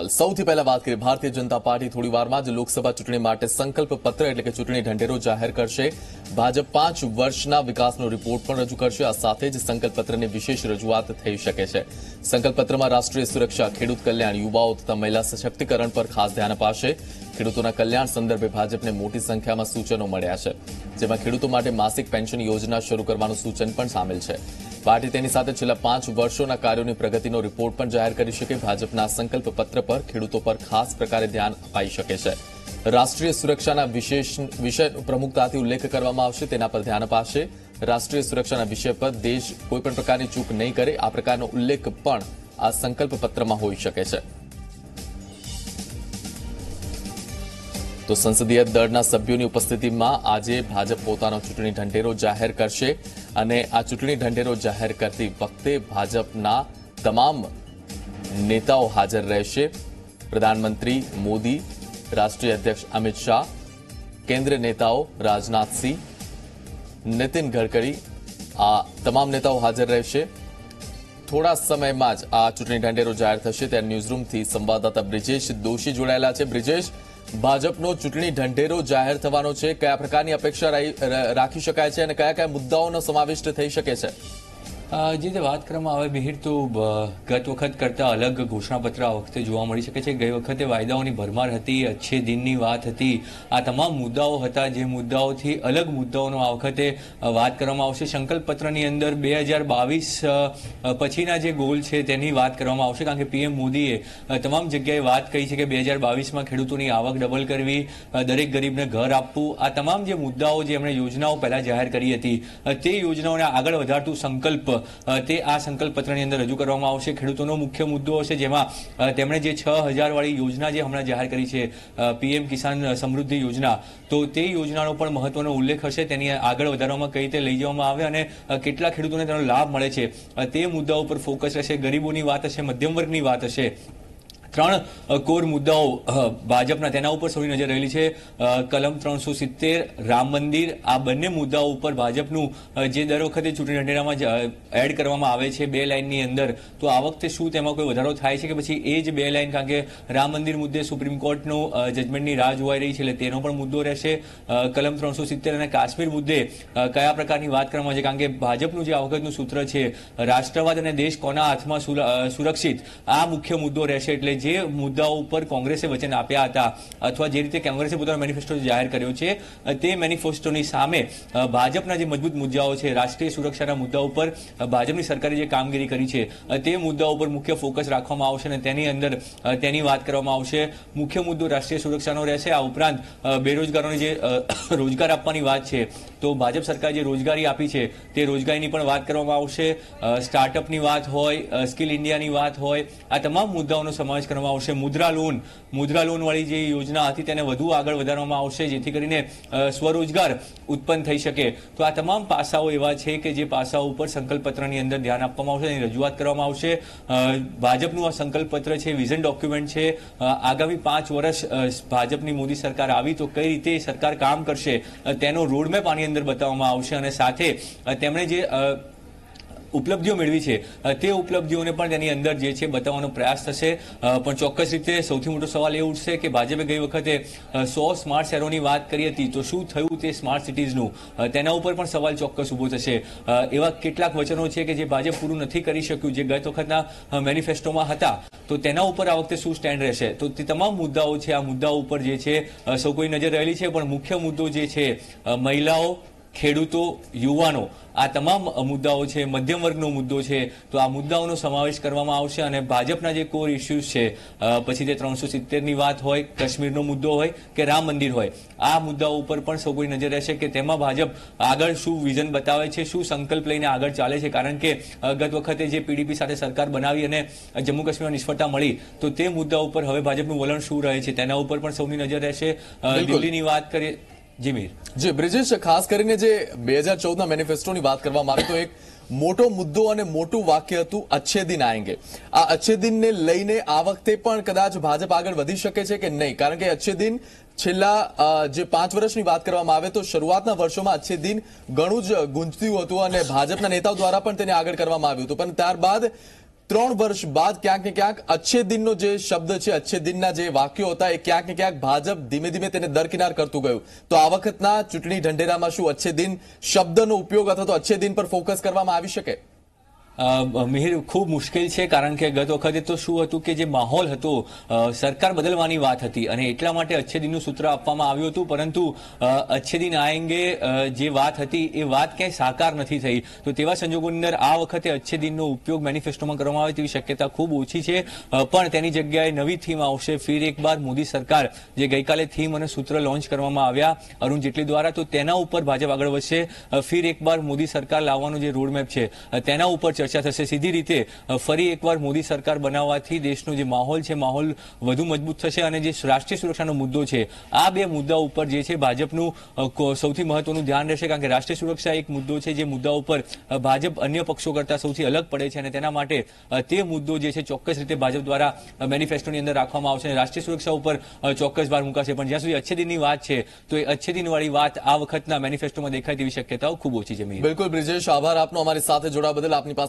સૌથી પહેલા વાત કરીએ, ભારતીય જનતા પાર્ટી થોડી વારમાં જ લોકસભા ચૂંટણી માટે સંકલ્પ પત્ર એટલે કે ચૂંટણી ઢંઢેરો જાહેર કરશે. ભાજપ પાંચ વર્ષના વિકાસનો રિપોર્ટ પણ રજૂ કરશે. આ સાથે જ સંકલ્પ પત્રની વિશેષ રજૂઆત થઈ શકે છે. સંકલ્પ પત્રમાં રાષ્ટ્રીય સુરક્ષા, ખેડૂત કલ્યાણ, યુવાઓ તથા મહિલા સશક્તિકરણ પર ખાસ ધ્યાન અપાશે. ખેડૂતોના કલ્યાણ સંદર્ભે ભાજપને મોટી સંખ્યામાં સૂચનો મળ્યા છે, જેમાં ખેડૂતો માટે માસિક પેન્શન યોજના શરૂ કરવાનું સૂચન પણ સામેલ છે. પાર્ટી તેની સાથે છેલ્લા પાંચ વર્ષોના કાર્યોની પ્રગતિનો રિપોર્ટ પણ જાહેર કરી શકે ભાજપના સંકલ્પ પત્ર પર ખેડૂતો પર ખાસ પ્રકારે ધ્યાન અપાઈ શકે છે. રાષ્ટ્રીય સુરક્ષાના વિશેષ વિષયનો પ્રમુખતાથી ઉલ્લેખ કરવામાં આવશે, તેના પર ધ્યાન અપાશે. રાષ્ટ્રીય સુરક્ષાના વિષય પર દેશ કોઈપણ પ્રકારની ચૂક નહીં કરે, આ પ્રકારનો ઉલ્લેખ પણ આ સંકલ્પ પત્રમાં હોઈ શકે છે. તો સંસદીય દળના સભ્યોની ઉપસ્થિતિમાં આજે ભાજપ પોતાનો ચૂંટણી ઢંઢેરો જાહેર કરશે અને આ ચૂંટણી ઢંઢેરો જાહેર કરતી વખતે ભાજપના તમામ નેતાઓ હાજર રહેશે. પ્રધાનમંત્રી મોદી, રાષ્ટ્રીય અધ્યક્ષ અમિત શાહ કેન્દ્રીય નેતાઓ રાજનાથસિંહ નીતિન ગડકરી, આ તમામ નેતાઓ હાજર રહેશે. થોડા સમયમાં જ આ ચૂંટણી ઢંઢેરો જાહેર થશે. ત્યારે ન્યૂઝરૂમથી સંવાદદાતા બ્રિજેશ દોશી જોડાયેલા છે. બ્રિજેશ ભાજપનો ચૂંટણી ઢંઢેરો જાહેર થવાનો છે. કયા પ્રકારની અપેક્ષા રાખી શકાય છે અને કયા કયા મુદ્દાઓનો સમાવિષ્ટ થઈ શકે છે? જે રીતે વાત કરવામાં આવે મિહિર તો ગત વખત કરતા અલગ ઘોષણાપત્ર આ વખતે જોવા મળી શકે છે. ગઈ વખતે વાયદાઓની ભરમાર હતી, અચ્છે દિનની વાત હતી. આ તમામ મુદ્દાઓ હતા જે મુદ્દાઓથી અલગ મુદ્દાઓનો આ વખતે વાત કરવામાં આવશે. સંકલ્પપત્રની અંદર બે હજાર બાવીસ પછીના જે ગોલ છે તેની વાત કરવામાં આવશે. કારણ કે પીએમ મોદીએ તમામ જગ્યાએ વાત કહી છે કે બે હજાર બાવીસમાં ખેડૂતોની આવક ડબલ કરવી દરેક ગરીબને ઘર આપવું. આ તમામ જે મુદ્દાઓ જે એમણે યોજનાઓ પહેલાં જાહેર કરી હતી તે યોજનાઓને આગળ વધારતું સંકલ્પ તે આ સંકલ્પ પત્રની અંદર રજૂ કરવામાં આવશે. ખેડૂતોનો મુખ્ય મુદ્દો હશે જેમાં તેમણે જે છ હજારવાળી યોજના જે હમણાં જાહેર કરી છે પીએમ કિસાન સમૃદ્ધિ યોજના, તો તે યોજનાનો પણ મહત્વનો ઉલ્લેખ હશે. તેની આગળ વધારવામાં કઈ રીતે લઈ જવામાં આવે અને કેટલા ખેડૂતોને તેનો લાભ મળે છે તે મુદ્દાઓ પર ફોકસ રહેશે. ગરીબોની વાત હશે મધ્યમ વર્ગની વાત હશે. ત્રણ કોર મુદ્દાઓ ભાજપના તેના ઉપર સૌની નજર રહેલી છે. કલમ ત્રણસો સિત્તેર, રામ મંદિર, આ બંને મુદ્દાઓ ઉપર ભાજપનું જે દર વખતે ચૂંટણી ઢંઢેરામાં એડ કરવામાં આવે છે બે લાઇનની અંદર, તો આ વખતે શું તેમાં કોઈ વધારો થાય છે કે પછી એ જ બે લાઇન? કારણ કે રામ મંદિર મુદ્દે સુપ્રીમ કોર્ટનું જજમેન્ટની રાહ જોવાઈ રહી છે એટલે તેનો પણ મુદ્દો રહેશે. કલમ ત્રણસો સિત્તેર અને કાશ્મીર મુદ્દે કયા પ્રકારની વાત કરવામાં છે કારણ કે ભાજપનું જે આ વખતનું સૂત્ર છે, રાષ્ટ્રવાદ અને દેશ કોના હાથમાં સુર- સુરક્ષિત, આ મુખ્ય મુદ્દો રહેશે એટલે જે મુદ્દાઓ ઉપર કોંગ્રેસે વચન આપ્યા હતા અથવા જે રીતે કોંગ્રેસે પોતાનો મેનિફેસ્ટો જાહેર કર્યો છે, તે મેનિફેસ્ટોની સામે ભાજપના જે મજબૂત મુદ્દાઓ છે, રાષ્ટ્રીય સુરક્ષાના મુદ્દા ઉપર ભાજપની સરકારે જે કામગીરી કરી છે તે મુદ્દાઓ ઉપર મુખ્ય ફોકસ રાખવામાં આવશે અને તેની અંદર તેની વાત કરવામાં આવશે. મુખ્ય મુદ્દો રાષ્ટ્રીય સુરક્ષાનો રહેશે. આ ઉપરાંત બેરોજગારોને જે રોજગાર આપવાની વાત છે, તો ભાજપ સરકારે જે રોજગારી આપી છે, તે રોજગારીની પણ વાત કરવામાં આવશે. સ્ટાર્ટઅપની વાત હોય સ્કિલ ઇન્ડિયાની વાત હોય, આ તમામ મુદ્દાઓનો સમાવેશ કરવામાં આવશે. મુદ્રા લોન, મુદ્રા લોનવાળી જે યોજના હતી તેને વધુ આગળ વધારવામાં આવશે, જેથી કરીને સ્વરોજગાર ઉત્પન્ન થઈ શકે. તો આ તમામ પાસાઓ એવા છે કે જે પાસાઓ ઉપર સંકલ્પપત્રની અંદર ધ્યાન આપવામાં આવશે એની રજૂઆત કરવામાં આવશે. ભાજપનું આ સંકલ્પપત્ર છે, વિઝન ડોક્યુમેન્ટ છે. આગામી પાંચ વર્ષ ભાજપની મોદી સરકાર આવી તો કઈ રીતે સરકાર કામ કરશે તેનો રોડમેપ આની અંદર બતાવવામાં આવશે અને સાથે તેમણે જે ઉપલબ્ધિઓ મેળવી છે. તે ઉપલબ્ધિઓને પણ તેની અંદર જે છે બતાવવાનો પ્રયાસ થશે. પણ ચોક્કસ રીતે સૌથી મોટો સવાલ એ ઉઠશે કે ભાજપે ગઈ વખતે સો સ્માર્ટ શહેરોની વાત કરી હતી, તો શું થયું તે સ્માર્ટ સિટીઝનું? તેના ઉપર પણ સવાલ ચોક્કસ ઊભો થશે. એવા કેટલાક વચનો છે કે જે ભાજપ પૂરું નથી કરી શક્યું, જે ગત વખતના મેનિફેસ્ટોમાં હતા. તો તેના ઉપર આ વખતે શું સ્ટેન્ડ રહેશે? તો તે તમામ મુદ્દાઓ છે, આ મુદ્દાઓ ઉપર જે છે સૌ કોઈ નજર રહેલી છે, પણ મુખ્ય મુદ્દો જે છે મહિલાઓ ખેડૂતો યુવાનો આ તમામ મુદ્દાઓ છે મધ્યમ વર્ગનો મુદ્દો છે તો આ મુદ્દાઓનો સમાવેશ કરવામાં આવશે અને ભાજપના જે કોર ઇસ્યુઝ છે પછી તે ત્રણસો સિત્તેરની વાત હોય કાશ્મીરનો મુદ્દો હોય કે રામ મંદિર હોય આ મુદ્દાઓ ઉપર પણ સૌ કોઈ નજર રહેશે કે તેમાં ભાજપ આગળ શું વિઝન બતાવે છે શું સંકલ્પ લઈને આગળ ચાલે છે. કારણ કે ગત વખતે જે પીડીપી સાથે સરકાર બનાવી અને જમ્મુ કાશ્મીરમાં નિષ્ફળતા મળી તો તે મુદ્દા ઉપર હવે ભાજપનું વલણ શું રહે છે તેના ઉપર પણ સૌની નજર રહેશે. દિલ્હીની વાત કરીએ જી મીર. જે બ્રિજેશ ખાસ કરીને જે બે હજાર ચૌદના મેનિફેસ્ટોની વાત કરવામાં આવે તો એક મોટો મુદ્દો અને મોટું વાક્ય હતું અચ્છે દિન આએંગે આ અચ્છે દિનને લઈને આ વખતે પણ કદાચ ભાજપ આગળ વધી શકે છે કે નહીં? કારણ કે અચ્છે દિન છેલ્લા જે પાંચ વર્ષની વાત કરવામાં આવે તો શરૂઆતના વર્ષોમાં અચ્છે દિન ઘણું જ ગુંજતું હતું અને ભાજપના નેતાઓ દ્વારા પણ તેને આગળ કરવામાં આવ્યું હતું. પણ ત્યારબાદ ત્રણ વર્ષ બાદ ક્યાંક ને ક્યાંક અચ્છે દિનનો જે શબ્દ છે અચ્છે દિનના જે વાક્યો હતા, એ ક્યાંક ને ક્યાંક ભાજપ ધીમે ધીમે તેને દરકિનાર કરતું ગયું. તો આ વખતના ચૂંટણી ઢંઢેરામાં શું અચ્છે દિન શબ્દનો ઉપયોગ અથવા તો અચ્છે દિન પર ફોકસ કરવામાં આવી શકે? મિહિર, ખૂબ મુશ્કેલ છે, કારણ કે ગત વખતે તો શું હતું કે જે માહોલ હતો સરકાર બદલવાની વાત હતી અને એટલા માટે અચ્છેદીનું સૂત્ર આપવામાં આવ્યું હતું, પરંતુ અચ્છેદીન આ અંગે જે વાત હતી એ વાત ક્યાંય સાકાર નથી થઈ. તો તેવા સંજોગોની અંદર આ વખતે અચ્છે દિનનો ઉપયોગ મેનિફેસ્ટોમાં કરવામાં આવે તેવી શક્યતા ખૂબ ઓછી છે પણ તેની જગ્યાએ નવી થીમ આવશે. ફિર એક બાર મોદી સરકાર, જે ગઈકાલે થીમ અને સૂત્ર લોન્ચ કરવામાં આવ્યા. અરુણ જેટલી દ્વારા તો તેના ઉપર ભાજપ આગળ વધશે. ફીર ફિર એક બાર મોદી સરકાર લાવવાનો જે રોડમેપ છે તેના ઉપર ચર્ચા થશે. સીધી રીતે ફરી એકવાર મોદી સરકાર બનાવવાથી દેશનો જે માહોલ છે, માહોલ વધુ મજબૂત થશે અને જે રાષ્ટ્રીય સુરક્ષાનો મુદ્દો છે, આ બે મુદ્દા ઉપર જે છે ભાજપનું સૌથી મહત્વનું ધ્યાન રહેશે કારણ કે રાષ્ટ્રીય સુરક્ષા એક મુદ્દો છે જે મુદ્દા ઉપર ભાજપ અન્ય પક્ષો કરતા સૌથી અલગ પડે છે અને તેના માટે તે મુદ્દો જે છે ચોક્કસ રીતે ભાજપ દ્વારા મેનિફેસ્ટોની અંદર રાખવામાં આવશે અને રાષ્ટ્રીય સુરક્ષા ઉપર ચોક્કસ ભાર મુકાશે. પણ જ્યાં સુધી અચ્છે દિનની વાત છે, તો એ અચ્છે દિનવાળી વાત આ વખતના મેનિફેસ્ટોમાં દેખાય તેવી શક્યતાઓ ખૂબ ઓછી છે. બિલકુલ બ્રિજેશ, આભાર આપનો. અમારી સાથે જોડાવા બદલ આપની પાસે